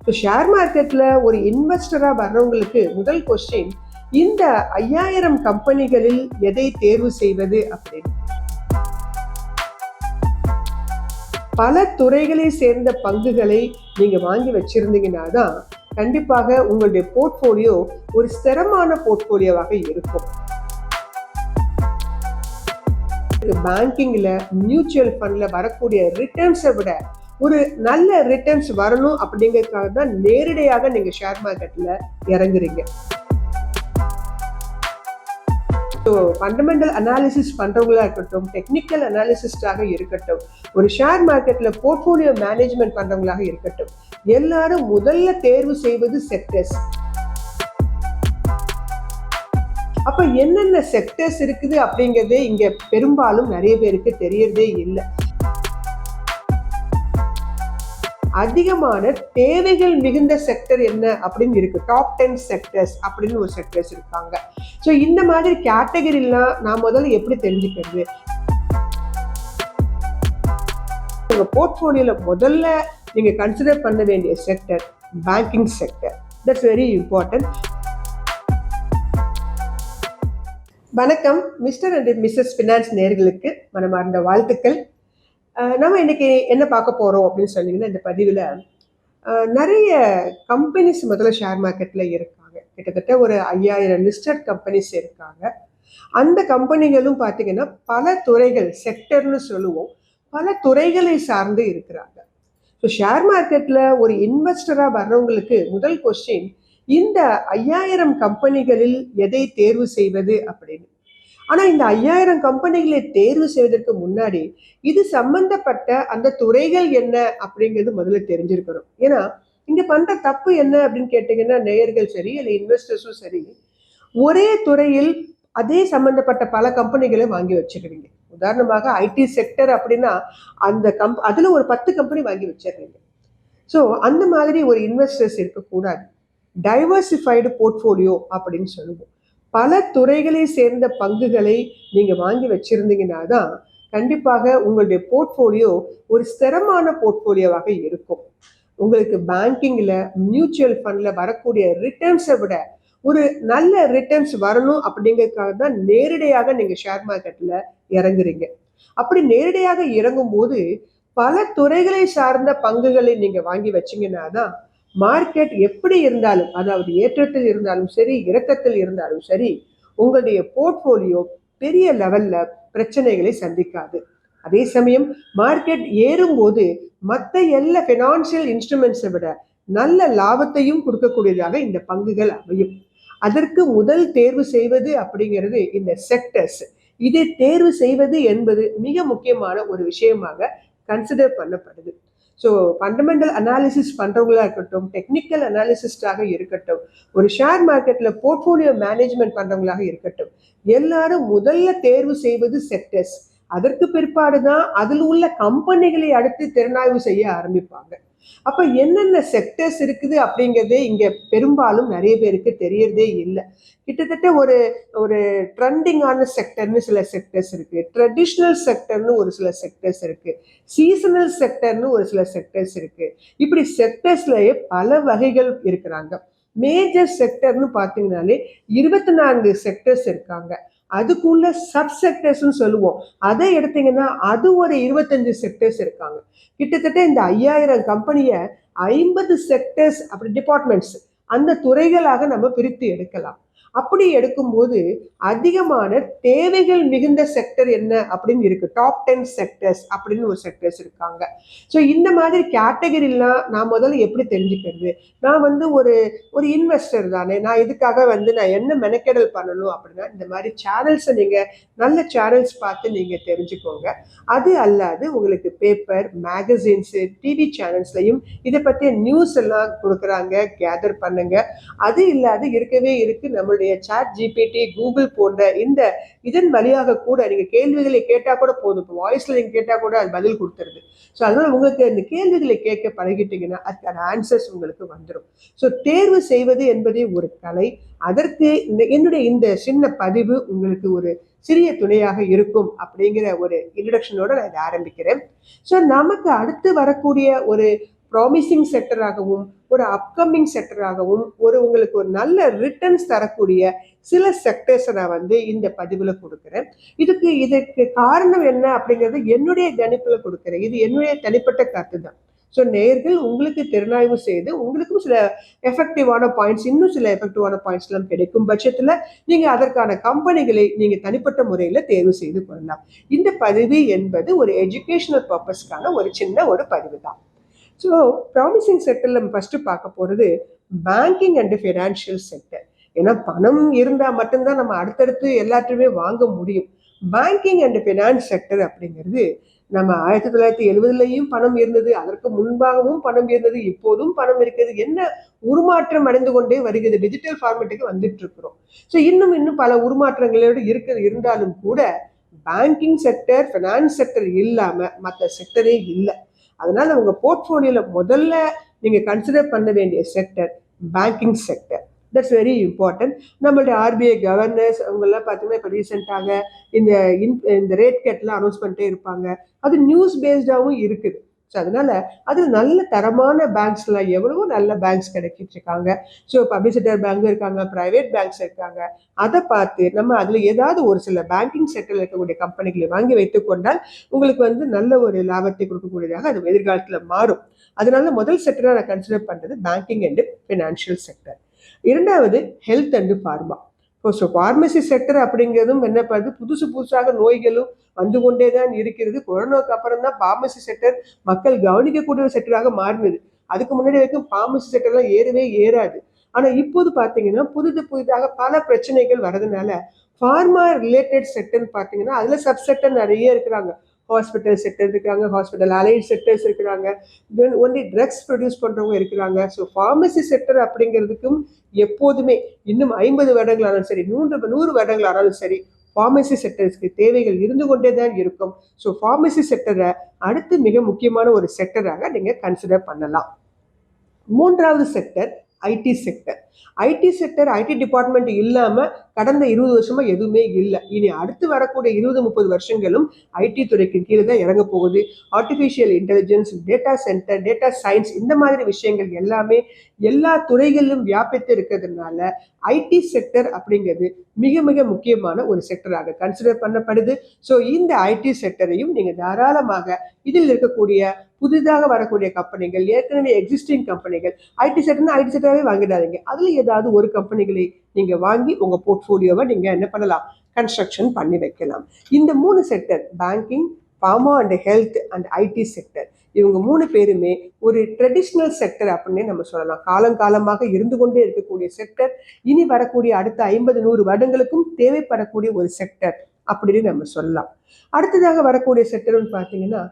So share மார்க்கெட்டில் ஒரு இன்வெஸ்டராக வர்றவங்களுக்கு முதல் கொஸ்டின் இந்த ஐயாயிரம் கம்பெனிகளில் எதை தேர்வு செய்வது அப்படின்னு? பல துறைகளை சேர்ந்த பங்குகளை நீங்க வாங்கி வச்சிருந்தீங்கன்னா தான் கண்டிப்பாக உங்களுடைய போர்ட்ஃபோலியோ ஒரு ஸ்திரமான போர்ட்ஃபோலியோவாக இருக்கும். பேங்கிங்கில் மியூச்சுவல் ஃபண்ட்ல வரக்கூடிய ரிட்டர்ன்ஸை விட ஒரு நல்ல ரிட்டர்ன்ஸ் வரணும் அப்படிங்கிறதுக்காக தான் நேரடியாக நீங்கள் ஷேர் மார்க்கெட்டில் இறங்குறீங்க. ஸோ ஃபண்டமெண்டல் அனாலிசிஸ் பண்ணுறவங்களா இருக்கட்டும் டெக்னிக்கல் அனாலிசிஸ்டாக இருக்கட்டும் ஒரு ஷேர் மார்க்கெட்டில் போர்ட்ஃபோலியோ மேனேஜ்மெண்ட் பண்ணுறவங்களாக இருக்கட்டும் எல்லாரும் முதல்ல தேர்வு செய்வது செக்டர்ஸ் அப்போ என்னென்ன செக்டர்ஸ் இருக்குது அப்படிங்கிறதே இங்கே பெரும்பாலும் நிறைய பேருக்கு தெரியறதே இல்லை. அதிகமான தேவைகள் மிகுந்த செக்டர் என்ன அப்படின்னு இருக்கு. டாப் டென் செக்டர்ஸ் அப்படின்னு ஒரு செக்டர்ஸ் இருக்காங்க. ஸோ இந்த மாதிரி கேட்டகரிலாம் நான் முதல்ல எப்படி தெரிஞ்சுக்கிறது? உங்க போர்ட்ஃபோலியோல முதல்ல நீங்க கன்சிடர் பண்ண வேண்டிய sector banking sector that's very important வணக்கம். மிஸ்டர் அண்ட் மிஸ்ஸஸ் ஃபினான்ஸ் நேர்களுக்கு மனமார்ந்த வாழ்த்துக்கள். நம்ம இன்னைக்கு என்ன பார்க்க போகிறோம் அப்படின்னு சொன்னீங்கன்னா இந்த பதிவில் நிறைய கம்பெனிஸ் முதல்ல ஷேர் மார்க்கெட்டில் இருக்காங்க. கிட்டத்தட்ட ஒரு ஐயாயிரம் லிஸ்டட் கம்பெனிஸ் இருக்காங்க. அந்த கம்பெனிகளும் பார்த்தீங்கன்னா பல துறைகள் செக்டர்னு சொல்லுவோம் பல துறைகளை சார்ந்து இருக்கிறாங்க. ஸோ ஷேர் மார்க்கெட்டில் ஒரு இன்வெஸ்டராக வர்றவங்களுக்கு முதல் கொஸ்டின் இந்த ஐயாயிரம் கம்பெனிகளில் எதை தேர்வு செய்வது அப்படின்னு. ஆனால் இந்த ஐயாயிரம் கம்பெனிகளை தேர்வு செய்வதற்கு முன்னாடி இது சம்பந்தப்பட்ட அந்த துறைகள் என்ன அப்படிங்கிறது முதல்ல தெரிஞ்சிருக்கணும். ஏன்னா இங்கே பண்ணுற தப்பு என்ன அப்படின்னு கேட்டிங்கன்னா நேயர்கள் சரி இல்லை இன்வெஸ்டர்ஸும் சரி ஒரே துறையில் அதே சம்பந்தப்பட்ட பல கம்பெனிகளை வாங்கி வச்சுக்கிறீங்க. உதாரணமாக ஐடி செக்டர் அப்படின்னா அந்த கம் அதில் ஒரு பத்து கம்பெனி வாங்கி வச்சிடுறீங்க ஸோ அந்த மாதிரி ஒரு இன்வெஸ்டர்ஸ் இருக்கக்கூடாது. டைவர்சிஃபைடு போர்ட்ஃபோலியோ அப்படின்னு சொல்லுவோம். பல துறைகளை சேர்ந்த பங்குகளை நீங்கள் வாங்கி வச்சிருந்தீங்கன்னா தான் கண்டிப்பாக உங்களுடைய போர்ட்ஃபோலியோ ஒரு ஸ்திரமான போர்ட்ஃபோலியோவாக இருக்கும். உங்களுக்கு பேங்கிங்கில் மியூச்சுவல் ஃபண்ட்ல வரக்கூடிய ரிட்டர்ன்ஸை விட ஒரு நல்ல ரிட்டர்ன்ஸ் வரணும் அப்படிங்கிறதுக்காக தான் நேரடியாக நீங்கள் ஷேர் மார்க்கெட்டில் இறங்குறீங்க. அப்படி நேரடியாக இறங்கும் போது பல துறைகளை சார்ந்த பங்குகளை நீங்கள் வாங்கி வச்சீங்கன்னா தான் மார்க்கெட் எப்படி இருந்தாலும் அதாவது ஏற்றத்தில் இருந்தாலும் சரி இறக்கத்தில் இருந்தாலும் சரி உங்களுடைய போர்ட்ஃபோலியோ பெரிய லெவல்ல பிரச்சனைகளை சந்திக்காது. அதே சமயம் மார்க்கெட் ஏறும்போது மற்ற எல்லா ஃபினான்சியல் இன்ஸ்ட்ருமெண்ட்ஸை விட நல்ல லாபத்தையும் கொடுக்கக்கூடியதாக இந்த பங்குகள் அமையும். அதற்கு முதல் தேர்வு செய்வது அப்படிங்கிறது இந்த செக்டர்ஸ் இதை தேர்வு செய்வது என்பது மிக முக்கியமான ஒரு விஷயமாக கன்சிடர் பண்ணப்படுது. ஸோ ஃபண்டமெண்டல் அனாலிசிஸ் பண்ணுறவங்களா இருக்கட்டும் டெக்னிக்கல் அனாலிசிஸ்டாக இருக்கட்டும் ஒரு ஷேர் மார்க்கெட்டில் போர்ட்ஃபோலியோ மேனேஜ்மெண்ட் பண்ணுறவங்களாக இருக்கட்டும் எல்லாரும் முதல்ல தேர்வு செய்வது செக்டர்ஸ் அதற்கு பிற்பாடு தான் அதில் உள்ள கம்பெனிகளை அடுத்து திறனாய்வு செய்ய ஆரம்பிப்பாங்க. அப்போ என்னென்ன செக்டர்ஸ் இருக்குது அப்படிங்கிறதே இங்கே பெரும்பாலும் நிறைய பேருக்கு தெரியறதே இல்லை. கிட்டத்தட்ட ஒரு ஒரு ட்ரெண்டிங்கான செக்டர்னு சில செக்டர்ஸ் இருக்கு. ட்ரெடிஷ்னல் செக்டர்னு ஒரு சில செக்டர்ஸ் இருக்கு. சீசனல் செக்டர்னு ஒரு சில செக்டர்ஸ் இருக்கு. இப்படி செக்டர்ஸ்லயே பல வகைகள் இருக்கிறாங்க. மேஜர் செக்டர்னு பார்த்தீங்கன்னாலே இருபத்தி நான்கு செக்டர்ஸ் இருக்காங்க. அதுக்குள்ள சப் செக்டர்ஸ்னு சொல்லுவோம். அதை எடுத்தீங்கன்னா அது ஒரு இருபத்தஞ்சு செக்டர்ஸ் இருக்காங்க. கிட்டத்தட்ட இந்த ஐயாயிரம் கம்பெனியை ஐம்பது செக்டர்ஸ் அப்படி டிபார்ட்மெண்ட்ஸ் அந்த துறைகளாக நம்ம பிரித்து எடுக்கலாம். அப்படி எடுக்கும்போது அதிகமான தேவைகள் மிகுந்த செக்டர் என்ன அப்படின்னு இருக்கு. டாப் டென் செக்டர்ஸ் அப்படின்னு ஒரு செக்டர்ஸ் இருக்காங்க. ஸோ இந்த மாதிரி கேட்டகரிலாம் நான் முதல்ல எப்படி தெரிஞ்சுக்கிறது? நான் வந்து ஒரு ஒரு இன்வெஸ்டர் தானே. நான் இதுக்காக வந்து நான் என்ன மெனக்கெடல் பண்ணணும் அப்படின்னா இந்த மாதிரி சேனல்ஸை நீங்கள் நல்ல சேனல்ஸ் பார்த்து நீங்கள் தெரிஞ்சுக்கோங்க. அது அல்லாது உங்களுக்கு பேப்பர் மேகசின்ஸு டிவி சேனல்ஸ்லையும் இதை பற்றிய நியூஸ் எல்லாம் கொடுக்குறாங்க கேதர் பண்ணுங்க. அது இல்லாது இருக்கவே இருக்கு. உங்களுடைய சாட் ஜிபிடி கூகுள் போன்ற இந்த இதன் வழியாக கூட நீங்க கேள்விகளை கேட்டா கூட போதும். இப்போ வாய்ஸ்ல நீங்க கேட்டா கூட அது பதில் கொடுத்துருது. ஸோ அதனால உங்களுக்கு இந்த கேள்விகளை கேட்க பழகிட்டீங்கன்னா அதுக்கான ஆன்சர்ஸ் உங்களுக்கு வந்துடும் ஸோ தேர்வு செய்வது என்பதே ஒரு கலை. அதற்கு இந்த என்னுடைய இந்த சின்ன பதிவு உங்களுக்கு ஒரு சிறிய துணையாக இருக்கும் அப்படிங்கிற ஒரு இன்ட்ரடக்ஷனோட நான் இதை ஆரம்பிக்கிறேன். ஸோ நமக்கு அடுத்து வரக்கூடிய ஒரு ப்ராமிசிங் செக்டராகவும் ஒரு அப்கமிங் செக்டராகவும் ஒரு உங்களுக்கு ஒரு நல்ல ரிட்டர்ன்ஸ் தரக்கூடிய சில செக்டர்ஸை நான் வந்து இந்த பதிவில் கொடுக்குறேன். இதுக்கு இதுக்கு காரணம் என்ன அப்படிங்கிறது என்னுடைய கணிப்பில் கொடுக்குறேன். இது என்னுடைய தனிப்பட்ட கருத்து தான். ஸோ நேர்கள் உங்களுக்கு திறனாய்வு செய்து உங்களுக்கும் சில எஃபெக்டிவான பாயிண்ட்ஸ் இன்னும் சில எஃபெக்டிவான பாயிண்ட்ஸ்லாம் கிடைக்கும் பட்சத்தில் நீங்கள் அதற்கான கம்பெனிகளை நீங்கள் தனிப்பட்ட முறையில் தேர்வு செய்து கொள்ளலாம். இந்த பதிவு என்பது ஒரு எஜுகேஷனல் பர்பஸ்க்கான ஒரு சின்ன ஒரு பதிவு தான். ஸோ ப்ராமிசிங் செக்டரில் நம்ம ஃபஸ்ட்டு பார்க்க போகிறது பேங்கிங் அண்டு ஃபினான்ஷியல் செக்டர் ஏன்னா பணம் இருந்தால் மட்டும்தான் நம்ம அடுத்தடுத்து எல்லாத்தையுமே வாங்க முடியும். பேங்கிங் அண்ட் ஃபினான்ஸ் செக்டர் அப்படிங்கிறது நம்ம ஆயிரத்தி தொள்ளாயிரத்தி எழுபதுலையும் பணம் இருந்தது அதற்கு முன்பாகவும் பணம் இருந்தது இப்போதும் பணம் இருக்கிறது என்ன உருமாற்றம் அடைந்து கொண்டே வருகிறது டிஜிட்டல் ஃபார்மேட்டுக்கு வந்துட்டு இருக்கிறோம். ஸோ இன்னும் இன்னும் பல உருமாற்றங்களோடு இருக்கிறது இருந்தாலும் கூட பேங்கிங் செக்டர் ஃபினான்ஸ் செக்டர் இல்லாமல் மற்ற செக்டரே இல்லை. அதனால உங்க போர்ட்ஃபோலியோல முதல்ல நீங்க கன்சிடர் பண்ண வேண்டிய sector banking sector that's very important நம்மளுடைய ஆர்பிஐ கவர்னர்ஸ் அவங்கெல்லாம் பார்த்தீங்கன்னா இப்போ ரீசெண்டாக இந்த இன் இந்த ரேட் கட்லாம் அனௌன்ஸ் பண்ணிட்டே இருப்பாங்க. அது நியூஸ் பேஸ்டாகவும் இருக்குது. ஸோ அதனால அது நல்ல தரமான பேங்க்ஸ்லாம் எவ்வளவோ நல்ல பேங்க்ஸ் கிடைக்கிட்டு இருக்காங்க. ஸோ பப்ளிசிட்டர் பேங்க் இருக்காங்க ப்ரைவேட் பேங்க்ஸ் இருக்காங்க. அதை பார்த்து நம்ம அதில் ஏதாவது ஒரு சில பேங்கிங் செக்டரில் இருக்கக்கூடிய கம்பெனிகளை வாங்கி வைத்துக்கொண்டால் உங்களுக்கு வந்து நல்ல ஒரு லாபத்தை கொடுக்கக்கூடியதாக அது எதிர்காலத்தில் மாறும். அதனால முதல் செக்டராக நான் கன்சிடர் பண்ணுறது பேங்கிங் அண்டு ஃபினான்ஷியல் செக்டர் இரண்டாவது ஹெல்த் அண்டு ஃபார்மா இப்போ ஸோ ஃபார்மசி செக்டர் அப்படிங்கிறதும் என்ன பண்ணுது? புதுசு புதுசாக நோய்களும் வந்து கொண்டே தான் இருக்கிறது. கொரோனாவுக்கு அப்புறம் தான் ஃபார்மசி செக்டர் மக்கள் கவனிக்கக்கூடிய ஒரு செக்டராக மாறினது. அதுக்கு முன்னாடி வரைக்கும் ஃபார்மசி செக்டர்லாம் ஏறவே ஏறாது. ஆனால் இப்போது பார்த்தீங்கன்னா புதுது புதிதாக பல பிரச்சனைகள் வரதுனால ஃபார்மா ரிலேட்டட் செக்டர்னு பார்த்தீங்கன்னா அதில் சப் செக்டர் நிறைய இருக்கிறாங்க. ஹாஸ்பிட்டல் செக்டர் இருக்கிறாங்க ஹாஸ்பிட்டல் அலைட் செக்டர்ஸ் இருக்கிறாங்க தென் ஒன்லி ட்ரக்ஸ் ப்ரொடியூஸ் பண்ணுறவங்க இருக்கிறாங்க. ஸோ ஃபார்மசி செக்டர் அப்படிங்கிறதுக்கும் எப்போதுமே இன்னும் ஐம்பது வருடங்களானாலும் சரி நூறு நூறு வருடங்களானாலும் சரி ஃபார்மசி செக்டர்ஸ்க்கு தேவைகள் இருந்து கொண்டே தான் இருக்கும். ஸோ ஃபார்மசி செக்டரை அடுத்து மிக முக்கியமான ஒரு செக்டராக நீங்கள் கன்சிடர் பண்ணலாம். மூன்றாவது sector IT sector IT sector IT department இல்லாமல் கடந்த இருபது வருஷமா எதுவுமே இல்லை. இனி அடுத்து வரக்கூடிய இருபது முப்பது வருஷங்களும் ஐடி துறைக்கு கீழே தான் இறங்க போகுது. Artificial intelligence data centre data science இந்த மாதிரி விஷயங்கள் எல்லாமே எல்லா துறைகளிலும் வியாபித்து இருக்கிறதுனால ஐடி செக்டர் அப்படிங்கிறது மிக மிக முக்கியமான ஒரு செக்டராக கன்சிடர் பண்ணப்படுது. ஸோ இந்த ஐடி செக்டரையும் நீங்கள் தாராளமாக இதில் இருக்கக்கூடிய புதிதாக வரக்கூடிய கம்பெனிகள் ஏற்கனவே எக்ஸிஸ்டிங் கம்பெனிகள் ஐடி செக்டர்னா ஐடி செக்டராகவே வாங்கிடாதீங்க. அதில் ஏதாவது ஒரு கம்பெனிகளை நீங்கள் வாங்கி உங்கள் போர்ட்ஃபோலியோவை நீங்கள் என்ன பண்ணலாம்? கன்ஸ்ட்ரக்ஷன் பண்ணி வைக்கலாம். இந்த மூணு sector banking pharma and health and IT sector இவங்க மூணு பேருமே ஒரு ட்ரெடிஷ்னல் செக்டர் அப்படின்னே நம்ம சொல்லலாம். காலங்காலமாக இருந்து கொண்டே இருக்கக்கூடிய செக்டர் இனி வரக்கூடிய அடுத்த ஐம்பது நூறு வருடங்களுக்கும் தேவைப்படக்கூடிய ஒரு செக்டர் அப்படின்னு நம்ம சொல்லலாம். அடுத்ததாக வரக்கூடிய செக்டர்னு பார்த்தீங்கன்னா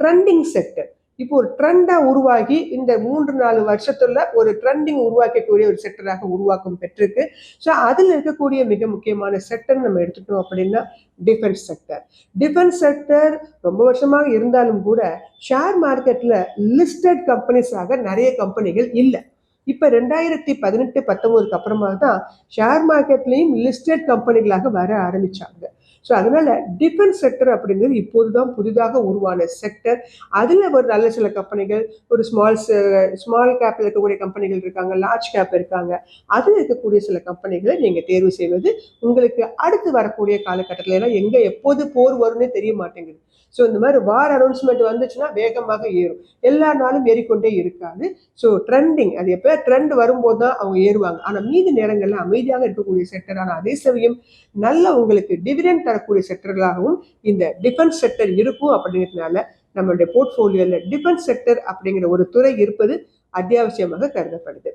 ட்ரெண்டிங் செக்டர் இப்போ ஒரு ட்ரெண்டாக உருவாகி இந்த மூன்று நாலு வருஷத்துல ஒரு ட்ரெண்டிங் உருவாக்கக்கூடிய ஒரு செக்டராக உருவாக்கம் பெற்றிருக்கு. ஸோ அதில் இருக்கக்கூடிய மிக முக்கியமான செக்டர் நம்ம எடுத்துட்டோம் அப்படின்னா டிஃபென்ஸ் செக்டர் டிஃபென்ஸ் செக்டர் ரொம்ப வருஷமாக இருந்தாலும் கூட ஷேர் மார்க்கெட்டில் லிஸ்டட் கம்பெனிஸாக நிறைய கம்பெனிகள் இல்லை. இப்போ ரெண்டாயிரத்தி பதினெட்டு பத்தொம்போதுக்கு அப்புறமா தான் ஷேர் மார்க்கெட்லேயும் லிஸ்டட் கம்பெனிகளாக வர ஆரம்பித்தாங்க ஸோ அதனால டிஃபென்ஸ் செக்டர் அப்படிங்கிறது இப்போது தான் புதிதாக உருவான செக்டர் அதில் ஒரு நல்ல சில கம்பெனிகள் ஒரு ஸ்மால் ஸ்மால் கேப்பில் இருக்கக்கூடிய கம்பெனிகள் இருக்காங்க லார்ஜ் கேப் இருக்காங்க. அதில் இருக்கக்கூடிய சில கம்பெனிகளை நீங்கள் தேர்வு செய்வது உங்களுக்கு அடுத்து வரக்கூடிய காலகட்டத்தில் எல்லாம் எங்கே எப்போது போர் வரும்னே தெரிய மாட்டேங்குது. ஸோ இந்த மாதிரி வார் அனௌன்ஸ்மெண்ட் வந்துச்சுன்னா வேகமாக ஏறும். எல்லா நாளும் ஏறிக்கொண்டே இருக்காது. ஸோ ட்ரெண்டிங் அது எப்போ ட்ரெண்ட் வரும்போது தான் அவங்க ஏறுவாங்க. ஆனால் மீதி நேரங்களில் அமைதியாக இருக்கக்கூடிய செக்டரான அதே சமயம் நல்ல உங்களுக்கு டிவிடெண்ட் தரக்கூடிய செக்டர்களாகவும் இந்த டிஃபென்ஸ் செக்டர் இருக்கும் அப்படிங்கிறதுனால நம்மளுடைய போர்ட்ஃபோலியோவில் டிஃபென்ஸ் செக்டர் அப்படிங்கிற ஒரு துறை இருப்பது அத்தியாவசியமாக கருதப்படுது.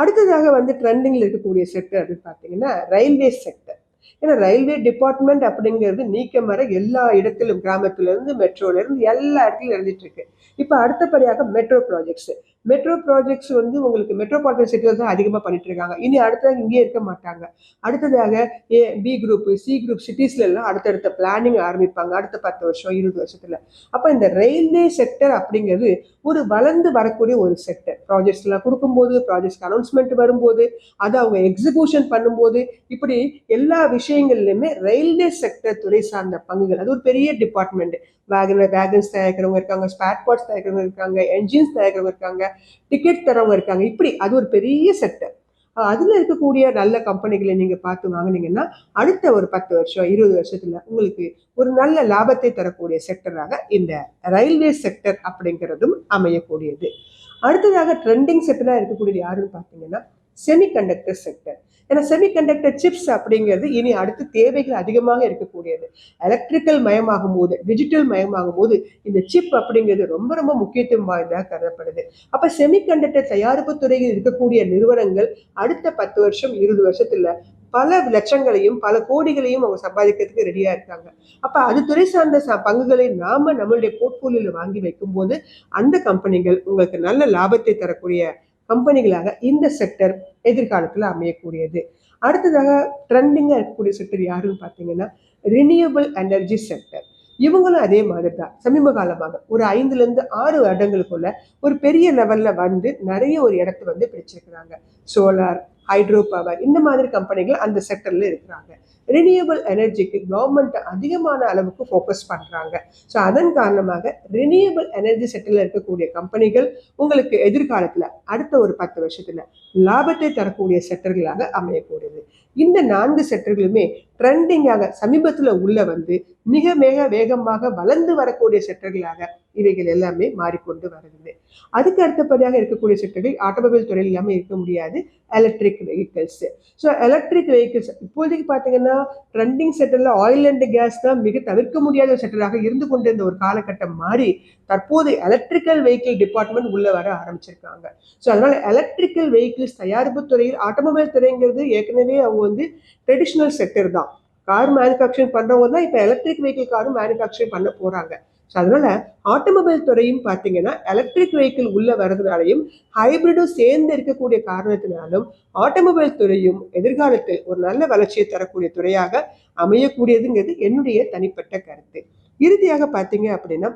அடுத்ததாக வந்து ட்ரெண்டிங்கில் இருக்கக்கூடிய செக்டர் அப்படின்னு பார்த்தீங்கன்னா ரயில்வே செக்டர் ஏன்னா ரயில்வே டிபார்ட்மெண்ட் அப்படிங்கிறது நீக்க மர எல்லா இடத்திலும் கிராமத்துலேருந்து மெட்ரோலேருந்து எல்லா இடத்துலையும் இருந்துட்டு இருக்கு. இப்போ அடுத்தபடியாக மெட்ரோ ப்ராஜெக்ட்ஸ். மெட்ரோ ப்ராஜெக்ட்ஸ் வந்து உங்களுக்கு மெட்ரோபாலிட்டன் சிட்டியில் தான் அதிகமாக பண்ணிட்டு இருக்காங்க. இனி அடுத்ததாக இங்கேயே இருக்க மாட்டாங்க. அடுத்ததாக A B group C group சிட்டிஸ்ல எல்லாம் அடுத்தடுத்த பிளானிங் ஆரம்பிப்பாங்க. அடுத்த பத்து வருஷம் இருபது வருஷத்துல. அப்போ இந்த ரயில்வே செக்டர் அப்படிங்கிறது ஒரு வளர்ந்து வரக்கூடிய ஒரு செக்டர் ப்ராஜெக்ட்ஸ் எல்லாம் கொடுக்கும்போது ப்ராஜெக்ட்ஸ்க்கு அனௌன்ஸ்மெண்ட் வரும்போது அதை அவங்க எக்ஸிகூஷன் பண்ணும்போது இப்படி எல்லா விஷயங்கள்லையுமே ரயில்வே செக்டர் துறை சார்ந்த பங்குகள். அது ஒரு பெரிய டிபார்ட்மெண்ட் வேகன் வேகன்ஸ் தயாரிக்கிறவங்க இருக்காங்க ஸ்பேர் பார்ட்ஸ் தயாரிக்கிறவங்க இருக்காங்க என்ஜின்ஸ் தயாரிக்கிறவங்க இருக்காங்க டிக்கெட் தரவங்க இருக்காங்க. இப்படி அது ஒரு பெரிய செக்டர் அதில் இருக்கக்கூடிய நல்ல கம்பெனிகளை நீங்கள் பார்த்து வாங்கினீங்கன்னா அடுத்த ஒரு பத்து வருஷம் இருபது வருஷத்தில் உங்களுக்கு ஒரு நல்ல லாபத்தை தரக்கூடிய செக்டராக இந்த ரயில்வே செக்டர் அப்படிங்கிறதும் அமையக்கூடியது. அடுத்ததாக ட்ரெண்டிங் செக்டராக இருக்கக்கூடியது யாருன்னு பார்த்தீங்கன்னா செமிகண்டக்டர் செக்டர் ஏன்னா செமிகண்டக்டர் சிப்ஸ் அப்படிங்கிறது இனி அடுத்து தேவைகள் அதிகமாக இருக்கக்கூடியது. எலக்ட்ரிக்கல் மயமாகும் போது டிஜிட்டல் மயமாகும் போது இந்த சிப் அப்படிங்கிறது ரொம்ப ரொம்ப முக்கியத்துவம் வாய்ந்ததாக கருதப்படுது. அப்போ செமிகண்டக்டர் தயாரிப்பு துறையில் இருக்கக்கூடிய நிறுவனங்கள் அடுத்த பத்து வருஷம் இருபது வருஷத்துல பல லட்சங்களையும் பல கோடிகளையும் அவங்க சம்பாதிக்கிறதுக்கு ரெடியாக இருக்காங்க. அப்போ அது துறை சார்ந்த பங்குகளை நாம நம்மளுடைய போர்ட்ஃபோலியோவில் வாங்கி வைக்கும்போது அந்த கம்பெனிகள் உங்களுக்கு நல்ல லாபத்தை தரக்கூடிய கம்பெனிகளாக இந்த செக்டர் எதிர்காலத்தில் அமையக்கூடியது. அடுத்ததாக ட்ரெண்டிங்காக இருக்கக்கூடிய செக்டர் யாருன்னு பார்த்தீங்கன்னா ரினியூவபிள் எனர்ஜி செக்டர் இவங்களும் அதே மாதிரி தான் சமீப காலமாக ஒரு ஐந்துலேருந்து ஆறு வருடங்களுக்குள்ள ஒரு பெரிய லெவலில் வந்து நிறைய ஒரு இடத்த வந்து பிடிச்சிருக்கிறாங்க. சோலார் ஹைட்ரோ பவர் இந்த மாதிரி கம்பெனிகள் அந்த செக்டரில் இருக்கிறாங்க. ரினியபிள் எனர்ஜிக்கு கவர்மெண்ட் அதிகமான அளவுக்கு ஃபோக்கஸ் பண்ணுறாங்க ஸோ அதன் காரணமாக ரினியபிள் எனர்ஜி செக்டரில் இருக்கக்கூடிய கம்பெனிகள் உங்களுக்கு எதிர்காலத்தில் அடுத்த ஒரு பத்து வருஷத்தில் லாபத்தை தரக்கூடிய செக்டர்களாக அமையக்கூடியது. இந்த நான்கு செக்டர்களுமே ட்ரெண்டிங்காக சமீபத்தில் உள்ள வந்து மிக மிக வேகமாக வளர்ந்து வரக்கூடிய செக்டர்களாக இவைகள் எல்லாமே மாறிக்கொண்டு வருகிறது அதுக்கு அடுத்தபடியாக இருக்கக்கூடிய செக்டர்கள் ஆட்டோமொபைல் துறையில் இல்லாமல் இருக்க முடியாது. Electric vehicles so electric vehicles இப்போதைக்கு பார்த்தீங்கன்னா ட்ரெண்டிங் செக்டரில் ஆயில் அண்ட் கேஸ் தான் மிக தவிர்க்க முடியாத ஒரு செக்டராக இருந்து கொண்டிருந்த ஒரு காலகட்டம் மாறி தற்போது எலக்ட்ரிக்கல் வெஹிக்கிள் டிபார்ட்மெண்ட் உள்ள வர ஆரம்பிச்சிருக்காங்க. ஸோ அதனால எலக்ட்ரிக்கல் வெஹிக்கிள்ஸ் தயாரிப்பு துறையில் ஆட்டோமொபைல் துறைங்கிறது ஏற்கனவே அவங்க வந்து ட்ரெடிஷ்னல் செக்டர் தான். கார் மேனுஃபேக்சரிங் பண்ணுறவங்க தான் இப்போ எலக்ட்ரிக் வெஹிக்கிள் காரும் மேனுஃபேக்சரிங் பண்ண போகிறாங்க ஸோ அதனால ஆட்டோமொபைல் துறையும் பார்த்தீங்கன்னா எலக்ட்ரிக் வெஹிக்கிள் உள்ள வர்றதுனாலையும் ஹைபிரிடும் சேர்ந்து இருக்கக்கூடிய காரணத்தினாலும் ஆட்டோமொபைல் துறையும் எதிர்காலத்தில் ஒரு நல்ல வளர்ச்சியை தரக்கூடிய துறையாக அமையக்கூடியதுங்கிறது என்னுடைய தனிப்பட்ட கருத்து. இறுதியாக பார்த்தீங்க அப்படின்னா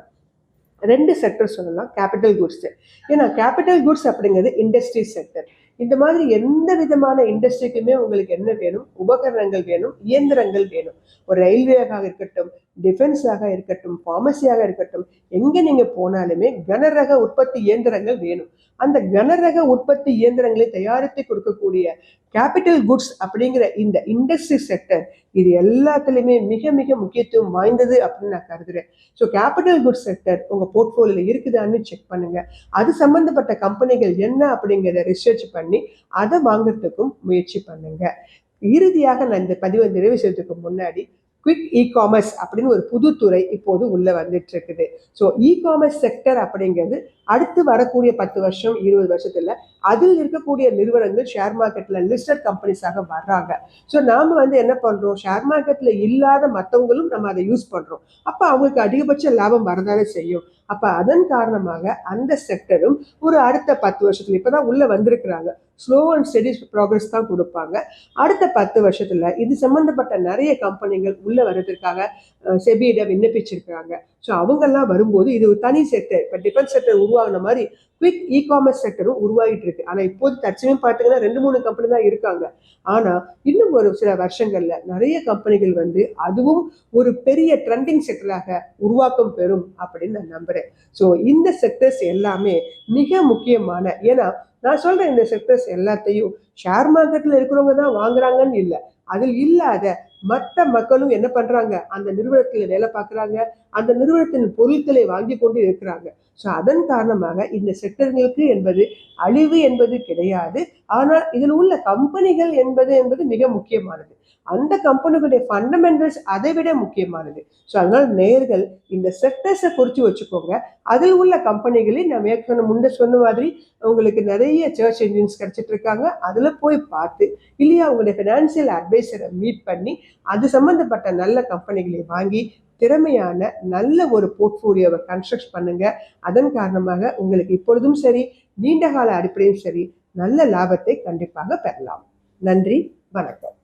ரெண்டு செக்டர் சொல்லலாம் கேபிட்டல் குட்ஸ் ஏன்னா கேபிட்டல் குட்ஸ் அப்படிங்கிறது இண்டஸ்ட்ரி செக்டர் இந்த மாதிரி எந்த விதமான இண்டஸ்ட்ரிக்குமே உங்களுக்கு என்ன வேணும்? உபகரணங்கள் வேணும் இயந்திரங்கள் வேணும். ஒரு ரயில்வேயாக இருக்கட்டும் டிஃபென்ஸாக இருக்கட்டும் ஃபார்மசியாக இருக்கட்டும் எங்கே நீங்கள் போனாலுமே கனரக உற்பத்தி இயந்திரங்கள் வேணும். அந்த கனரக உற்பத்தி இயந்திரங்களை தயாரித்து கொடுக்கக்கூடிய கேபிட்டல் குட்ஸ் அப்படிங்கிற இந்த இண்டஸ்ட்ரி செக்டர் இது எல்லாத்துலேயுமே மிக மிக முக்கியத்துவம் வாய்ந்தது அப்படின்னு நான் கருதுறேன். ஸோ கேபிட்டல் குட்ஸ் செக்டர் உங்கள் போர்ட்ஃபோலியோவில் இருக்குதான்னு செக் பண்ணுங்கள் அது சம்மந்தப்பட்ட கம்பெனிகள் என்ன அப்படிங்கிறத ரிசர்ச் பண்ணி அதை வாங்குறதுக்கும் முயற்சி பண்ணுங்கள் இறுதியாக நான் இந்த பதிவை நிறைவு செய்யறதுக்கு முன்னாடி குவிக் இ காமர்ஸ் அப்படின்னு ஒரு புது துறை இப்போது உள்ளே வந்துட்டு இருக்குது. ஸோ இ காமர்ஸ் செக்டர் அப்படிங்கிறது அடுத்து வரக்கூடிய பத்து வருஷம் இருபது வருஷத்துல அதில் இருக்கக்கூடிய நிறுவனங்கள் ஷேர் மார்க்கெட்ல லிஸ்டட் கம்பெனிஸாக வர்றாங்க. ஸோ நாம வந்து என்ன பண்றோம்? ஷேர் மார்க்கெட்ல இல்லாத மற்றவங்களும் நம்ம அதை யூஸ் பண்றோம். அப்போ அவங்களுக்கு அதிகபட்ச லாபம் வரதானே செய்யும். அப்ப அதன் காரணமாக அந்த செக்டரும் ஒரு அடுத்த பத்து வருஷத்துல இப்பதான் உள்ள வந்திருக்கிறாங்க. ஸ்லோ அண்ட் ஸ்டெடி ப்ராக்ரஸ் தான் கொடுப்பாங்க. அடுத்த பத்து வருஷத்துல இது சம்பந்தப்பட்ட நிறைய கம்பெனிகள் உள்ள வர்றதுக்காக செபியிட விண்ணப்பிச்சிருக்கிறாங்க. ஸோ அவங்கெல்லாம் வரும்போது இது ஒரு தனி செக்டர் இப்போ டிஃபென்ஸ் செக்டர் உருவாகின மாதிரி குவிக் இ காமர்ஸ் செக்டரும் உருவாகிட்டு இருக்கு. ஆனால் இப்போது தற்சமயம் பார்த்தீங்கன்னா ரெண்டு மூணு கம்பெனி தான் இருக்காங்க. ஆனால் இன்னும் ஒரு சில வருஷங்களில் நிறைய கம்பெனிகள் வந்து அதுவும் ஒரு பெரிய ட்ரெண்டிங் செக்டராக உருவாக்கம் பெறும் அப்படின்னு நான் நம்புறேன். ஸோ இந்த செக்டர்ஸ் எல்லாமே மிக முக்கியமான ஏன்னா நான் சொல்றேன் இந்த செக்டர்ஸ் எல்லாத்தையும் ஷேர் மார்க்கெட்டில் இருக்கிறவங்க தான் வாங்குறாங்கன்னு இல்லை. அதில் இல்லாத மற்ற மக்களும் என்ன பண்றாங்க? அந்த நிறுவனத்தில் வேலை பார்க்குறாங்க. அந்த நிறுவனத்தின் பொருட்களை வாங்கி கொண்டு இருக்கிறாங்க. ஸோ அதன் காரணமாக இந்த செக்டர்களுக்கு என்பது அழிவு என்பது கிடையாது. ஆனால் இதில் உள்ள கம்பெனிகள் என்பது என்பது மிக முக்கியமானது. அந்த கம்பெனிகளுடைய ஃபண்டமெண்டல்ஸ் அதை விட முக்கியமானது. ஸோ அதனால் நேர்கள் இந்த செக்டர்ஸை குறித்து வச்சுக்கோங்க. அதில் உள்ள கம்பெனிகளில் நான் ஏற்கனவே முன்னே சொன்ன மாதிரி உங்களுக்கு நிறைய சர்ச் என்ஜின்ஸ் கிடச்சிட்டு இருக்காங்க அதில் போய் பார்த்து இல்லையா உங்களுடைய ஃபினான்சியல் அட்வைசரை மீட் பண்ணி அது சம்மந்தப்பட்ட நல்ல கம்பெனிகளை வாங்கி திறமையான நல்ல ஒரு போர்ட்ஃபோலியோவை கன்ஸ்ட்ரக்ட் பண்ணுங்க. அதன் காரணமாக உங்களுக்கு இப்பொழுதும் சரி நீண்ட கால அடிப்படையும் சரி நல்ல லாபத்தை கண்டிப்பாக பெறலாம். நன்றி வணக்கம்.